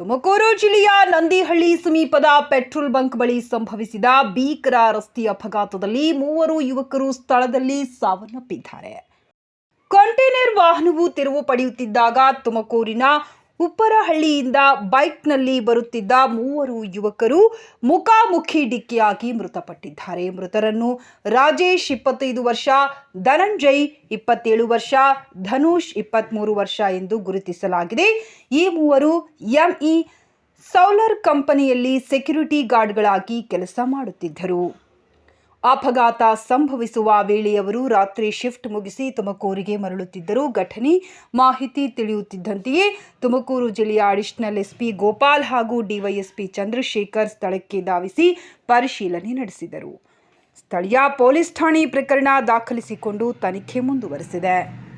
ತುಮಕೂರು ಜಿಲ್ಲೆಯ ನಂದಿಹಳ್ಳಿ ಸಮೀಪದ petrol bunk ಬಳಿ ಸಂಭವಿಸಿದ ಭೀಕರ ರಸ್ತೆ ಅಪಘಾತದಲ್ಲಿ ಮೂವರು ಯುವಕರು ಸ್ಥಳದಲ್ಲಿ ಸಾವನ್ನಪ್ಪಿದ್ದಾರೆ. ಕಂಟೈನರ್ ವಾಹನವು ತಿರುವು ಪಡೆಯುತ್ತಿದ್ದಾಗ ತುಮಕೂರಿನ ಉಪ್ಪರಹಳ್ಳಿಯಿಂದ ಬೈಕ್ನಲ್ಲಿ ಬರುತ್ತಿದ್ದ ಮೂವರು ಯುವಕರು ಮುಖಾಮುಖಿ ಡಿಕ್ಕಿಯಾಗಿ ಮೃತಪಟ್ಟಿದ್ದಾರೆ. ಮೃತರನ್ನು ರಾಜೇಶ್ ಇಪ್ಪತ್ತೈದು ವರ್ಷ, ಧನಂಜಯ್ ಇಪ್ಪತ್ತೇಳು ವರ್ಷ, ಧನುಷ್ ಇಪ್ಪತ್ತ್ಮೂರು ವರ್ಷ ಎಂದು ಗುರುತಿಸಲಾಗಿದೆ. ಈ ಮೂವರು ಎಂಇ ಸೌಲರ್ ಕಂಪನಿಯಲ್ಲಿ ಸೆಕ್ಯುರಿಟಿ ಗಾರ್ಡ್ಗಳಾಗಿ ಕೆಲಸ ಮಾಡುತ್ತಿದ್ದರು. ಅಪಘಾತ ಸಂಭವಿಸುವ ವೇಳೆಯವರು ರಾತ್ರಿ ಶಿಫ್ಟ್ ಮುಗಿಸಿ ತುಮಕೂರಿಗೆ ಮರಳುತ್ತಿದ್ದರು ಘಟನೆ ಮಾಹಿತಿ ತಿಳಿಯುತ್ತಿದ್ದಂತೆಯೇ ತುಮಕೂರು ಜಿಲ್ಲೆಯ ಅಡಿಷನಲ್ ಎಸ್ಪಿ ಗೋಪಾಲ್ ಹಾಗೂ ಡಿವೈಎಸ್ಪಿ ಚಂದ್ರಶೇಖರ್ ಸ್ಥಳಕ್ಕೆ ಧಾವಿಸಿ ಪರಿಶೀಲನೆ ನಡೆಸಿದರು. ಸ್ಥಳೀಯ ಪೊಲೀಸ್ ಠಾಣೆ ಪ್ರಕರಣ ದಾಖಲಿಸಿಕೊಂಡು ತನಿಖೆ ಮುಂದುವರೆಸಿದೆ.